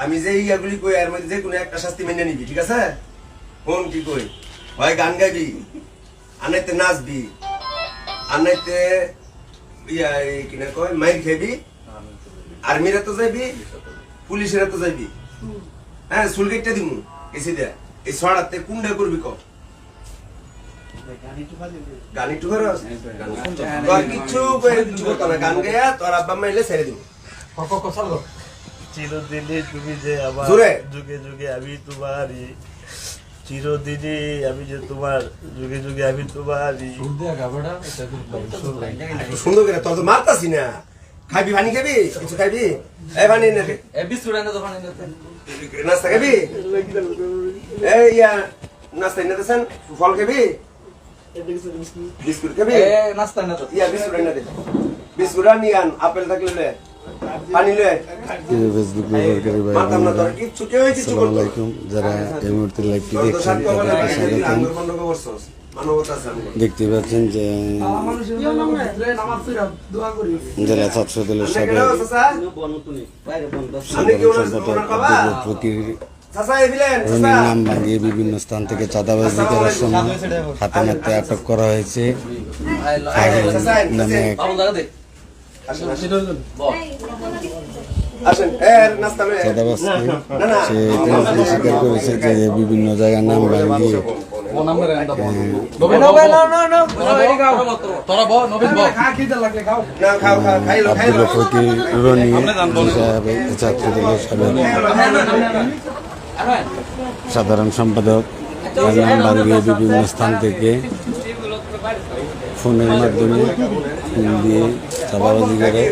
আমি যে ইয়াগুলি কই এর মধ্যে যে কোনো একটা শাস্তি মেনে নিবি ঠিক আছে কোন কি কই হয় গান গাইবি আনাইতে নাচবি আনাইতে ইয়া কিনা কয় মাইর খেবি আর্মিরা তো যাইবি পুলিশেরা তো যাইবি হ্যাঁ সুলগেটটা দিমু এসি দে এই ছড়াতে কুন্ডা করবি ক গান একটু করে তোর কিচ্ছু করতো না গান গাইয়া তোর আব্বা মাইলে ছেড়ে দিব চিরদিনই তুমি যে আমার। যুগে যুগে আমি তোমারই। চিরদিনই আমি যে তোমার যুগে যুগে আমি তোমারই। সুন্দর করে তোর তো মারতাছি না। খাবি পানি খাবি কিছু খাবি এই পানি নে। রে। নাস্তা খাবি? এই ইয়া নাস্তা এনে দেছেন? ফল খাবি? বিস্কুট খাবি? ইয়া বিস্কুট এনে দে। বিস্কুট আর নিয়ে আন আপেল থাকলে ফেসবুক ব্যবহারকারী ভাই আসসালামু আলাইকুম। যারা এই মুহূর্তে লাইভটি দেখছেন তাদেরকে স্বাগতম। দেখতে পাচ্ছেন যে জেলা ছাত্র দলের সাবেক। নাম ভাঙিয়ে বিভিন্ন স্থান থেকে চাঁদাবাজি। করার সময় হাতে নাতে আটক করা হয়েছে। নামে সে স্বীকার করেছে যে বিভিন্ন জায়গার নাম ভাঙিয়ে সাধারণ সম্পাদক নাম ভাঙিয়ে বিভিন্ন স্থান থেকে ফোনের মাধ্যমে ফোন দিয়ে চাঁদাবাজি করে।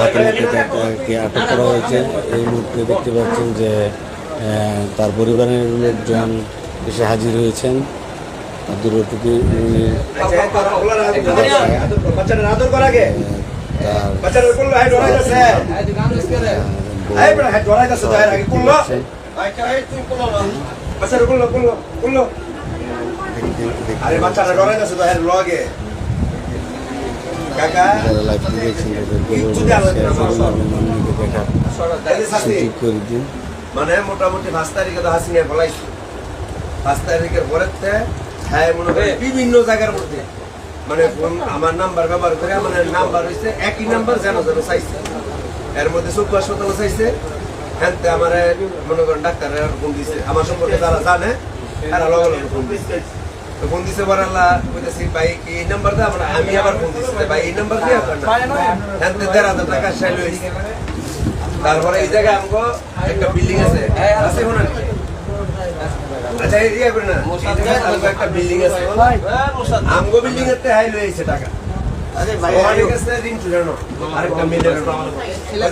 হাতে তাকে আটক করা হয়েছে। এই মুহূর্তে দেখতে পাচ্ছেন যে তার পরিবারের লোকজন এসে হাজির হয়েছেন। এই তোরা হ্যাঁ, হ্যাঁ, তো, এর আরে বাচ্চাটা ডরাইতাছে তো, এর লগে। কাকা, যারা দেখছেন তাদেরকে কিচ্ছু বলব দেওয়া লাগবে শেয়ার না, করুন সব। এবং অন্যকে দেখার এই যে শাস্তি। সুযোগ করে দিন। মানে মোটামুটি পাঁচ তারিখে তো হাসিনা বলাইছে পাঁচ তারিখের পরের হ্যাঁ মনে বিভিন্ন জায়গার মধ্যে। মানে ফোন আমার নাম্বার ব্যবহার করে মানে নাম্বার হয়েছে একই নাম্বার যেন যেন চাইছে। এর মধ্যে চক্ষু হাসপাতালে চাইছে। হ্যাঁ আমার মনে করেন ডাক্তারের ফোন দিছে। আমার সম্পর্কে যারা জানে তারা লগে লগে ফোন দিছে। তো ফোন দিছে আল্লাহ কইতেছি ভাই এই নাম্বার দা আমরা আমি আবার ফোন দিছি? ভাই এই নাম্বার দিয়ে আপনার হ্যাঁ দেড় হাজার টাকা সাইল হয়েছে তারপরে এই জায়গায় আমগো একটা বিল্ডিং আছে। আছে কোন আচ্ছা এই ইয়ে করে না আমগো একটা বিল্ডিং আছে। আমগো বিল্ডিং এর হাই লইছে টাকা। আরেকটা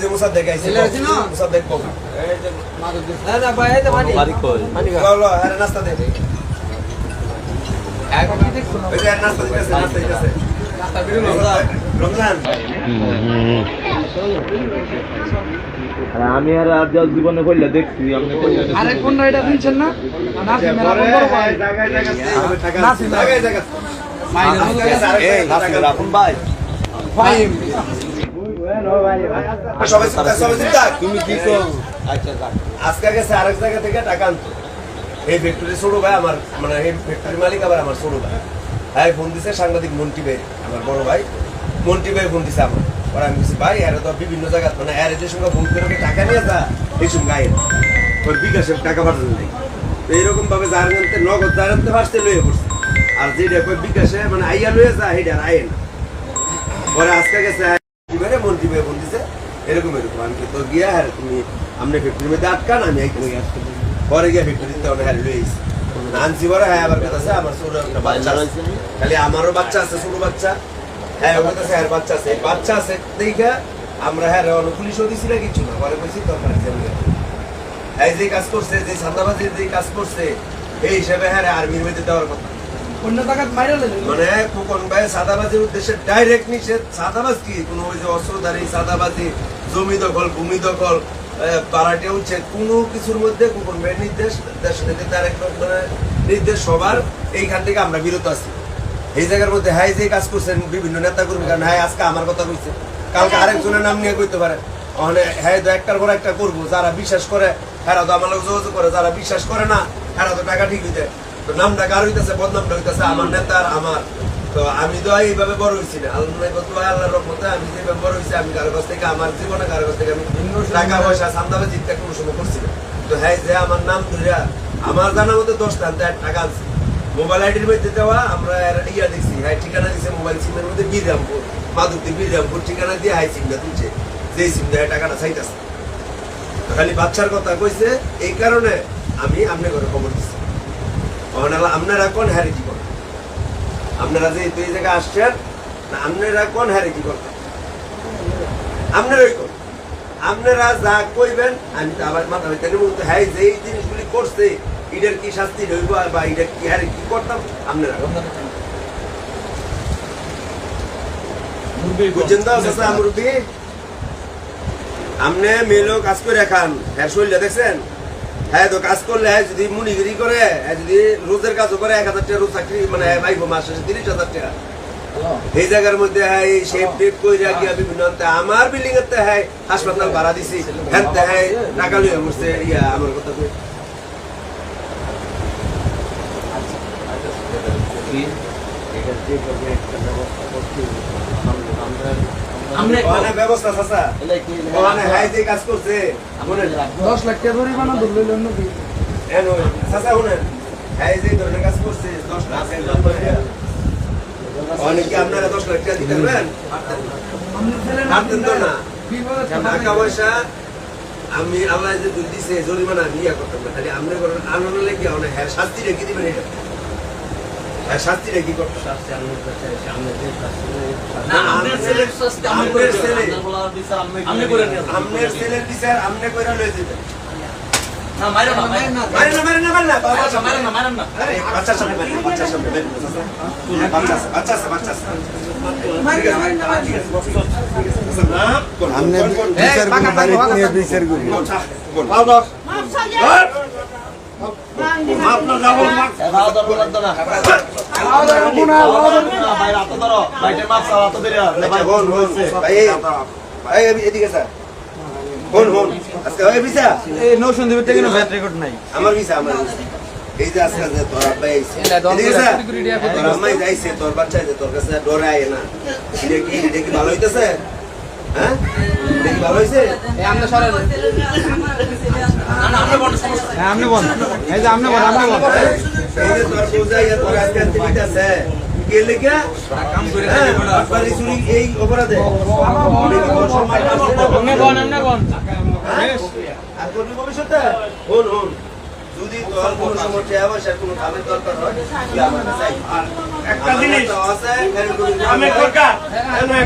যে মুসাদ দেখাইছে মুসাদ দেখব আরে নাস্তা দে ওই যে নাস্তা রমজান আমি আর আজ জীবনে করলে দেখছি আরে কোন এটা না? তুমি কি কো আজকে গেছে আরেক জায়গা থেকে টাকা আনতো। এই ফ্যাক্টরি ছোট ভাই আমার মানে এই ফ্যাক্টরি মালিক আবার আমার ছোট ভাই। হ্যাঁ ফোন দিছে সাংবাদিক মন্টি ভাই, আমার বড় ভাই। মন্টি ভাই ফোন দিছে আমার। পরে আমি বলছি, ভাই, এরা তো বিভিন্ন জায়গা মানে এর যে সঙ্গে ফোন করে টাকা নিয়ে যা, এই সঙ্গে আয় ওর বিকাশে টাকা পাঠানো নেই। তো এইরকম ভাবে যার জানতে নগদ যার জানতে ফার্স্টে লইয়ে পড়ছে। আর যেটা কই বিকাশে মানে আইয়া লইয়ে যা আর আয় না। পরে আজকে গেছে, এবারে মন্ত্রী ভাই বলতেছে এরকম এরকম। আমি তো গিয়া আর তুমি আপনি ফ্যাক্টরি মধ্যে আটকান, আমি আইতেছি পরে গিয়ে অনেক হ্যাঁ আনছি পরে হ্যাঁ আবার কথা আছে আমার ছোট একটা বাচ্চা আছে। খালি আমারও বাচ্চা আছে ছোট বাচ্চা। হ্যাঁ কাছে হ্যাঁ বাচ্চা আছে। বাচ্চা আছে দেখা আমরা হ্যাঁ পুলিশও দিছি না কিছু না। পরে কইছি দরকার আমি যে কাজ করছে যে যে কাজ করছে এই হিসাবে হ্যাঁ আর্মির মধ্যে দেওয়ার কথা। লেন। মানে খোকন ভাই সাদাবাজির উদ্দেশ্যে ডাইরেক্ট নিষেধ। সাদাবাজ কি? কোনো ওই যে অস্ত্রধারী সাদাবাজি জমি দখল ভূমি দখল পাড়াটে উচ্ছেদ কোনো কিছুর মধ্যে খোকন ভাইয়ের নির্দেশ, দেশ নেতে মানে নির্দেশ সবার, এইখান থেকে আমরা বিরত আছি। এই জায়গার মধ্যে হাই যে কাজ করছেন বিভিন্ন নেতা কর্মী কারণ হাই আজকে আমার কথা কইছে কালকে আরেকজনের নাম নিয়ে কইতে পারে। ওখানে হ্যাঁ তো একটার পর একটা করব, যারা বিশ্বাস করে হ্যাঁ তো আমার লোক যোগাযোগ করে, যারা বিশ্বাস করে না হ্যাঁ তো টাকা ঠিক হইতে। তো নামটা কার হইতেছে, বদনামটা হইতেছে আমার নেতার, আমার। তো আমি তো এইভাবে বড় হয়েছি না। আল্লাহ আল্লাহর রহমতে আমি যেভাবে বড় হয়েছি, আমি কারও কাছ থেকে, আমার জীবনে কারও কাছ থেকে আমি টাকা পয়সা জিততে কোনো সময় করছি না। তো হ্যাঁ যে আমার নাম ধরিয়া আমার দশটা আনতে টাকা মোবাইল আইডির মধ্যে দেওয়া, আমরা ইয়া দেখছি হ্যাঁ ঠিকানা দিছে মোবাইল সিমের মধ্যে বীররামপুর মাধবদী বীররামপুর ঠিকানা দিয়ে হাই সিমটা তুলছে, যেই সিম দেয় টাকাটা চাইতেছে। খালি বাচ্চার কথা কইছে, এই কারণে আমি আপনার ঘরে খবর দিচ্ছি আপনারা কোন হ্যারে কি করেন আপনারা যে এই জায়গায় আসছেন না আপনারা কোন হ্যারে কি করবেন? আপনারাই কোন আপনারা যা কইবেন আমি তো আবার মাথা ভিতরে বলতে হ্যাঁ যে এই জিনিসগুলি করছে এটার কি শাস্তি রইব বা এটা কি হ্যারে কি করতাম আপনারা বুঝছেন তো মুরব্বী? আপনি মেলো কাজ করে খান। হ্যাঁ শরীরটা দেখছেন? হ্যাঁ তো কাজ করলে হ্যাঁ যদি মুনিগিরি করে হ্যাঁ যদি রোজের কাজও করে এক হাজার টাকা রোজ চাকরি মানে পাইব মাস শেষে তিরিশ হাজার টাকা এই জায়গার মধ্যে হ্যাঁ এই শেপ টেপ কই রাখিয়া বিভিন্ন আমার বিল্ডিং এর হ্যাঁ হাসপাতাল ভাড়া দিছি হ্যাঁ হ্যাঁ টাকা লইয়া বসছে ইয়া আমার কথা কই ওখানে ব্যবস্থা চাচা হ্যাঁ যে কাজ করছে। মনে দশ লাখ টাকা ধরে ধরলে অন্য কি এনো চাচা শুনেন। হ্যাঁ যে ধরনের কাজ করছে দশ লাখ টাকা অনেকে আপনারা দশ লাখ টাকা দিতে পারবেন? পারতেন তো না টাকা পয়সা আমি আল্লাহ যে দুধ দিছে জরিমানা ইয়া করতাম না খালি আপনি করেন আনন্দ লেগে অনেক হ্যাঁ শাস্তি রেখে দিবেন এটা। হ্যাঁ শাস্তি রেখে করতে না আপনার ছেলে। আপনার ছেলে। আপনার ছেলের বিচার আপনি কইরা লয়ে দিবেন মারেন না মারেন না। মারেন না বাবা। আরে বাচ্চার সামনে মারেন বাচ্চার সামনে মারেন বাচ্চা আছে। বাচ্চা আছে বাচ্চা আছে আপনি বিচার করুন বাড়ি নিয়ে বিচার করুন আমার ভিসা আমার। এই যে আজকে যে তোর তোর বাচ্চা তোর কাছে ডরে না এটা কি ভালো হইতেছে হ্যাঁ? ভালো আপনি সরেন হ্যাঁ আপনি বল। এই যে আপনি বল আপনি বল। এই যে তোর পূজা ইয়া তোর আজকে আনতে দিতেছে কে কাম করে বাড়ি চুরি এই অপরাধে। আপনি বল আপনি বল। আর করবি ভবিষ্যতে? হন হন। যদি তোর কোনো সময় টাকা পয়সার কোনো কামের দরকার হয় তুই আমার কাছে একটা জিনিস আছে। আমি দরকার।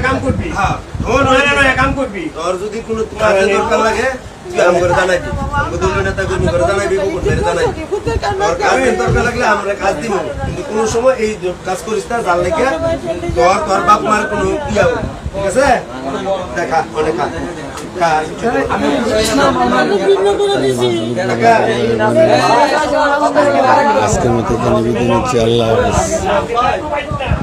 কাম করবি। হ্যাঁ, কাম তোর যদি কোনো কাজের দরকার লাগে তুই আম করে জানাইবি আমাকে দলীয় নেতা কর্মী করে জানাইবি কুকুর মেরে জানাইবি তোর কাজের দরকার লাগলে আমরা কাজ দিব কিন্তু কোনো সময় এই কাজ করিস না যার লেগে তোর তোর বাপ মার কোনো ইয়া ঠিক আছে? দেখা অনেক। আজকের মতো এখানে বিদায় নিচ্ছি আল্লাহ হাফেজ।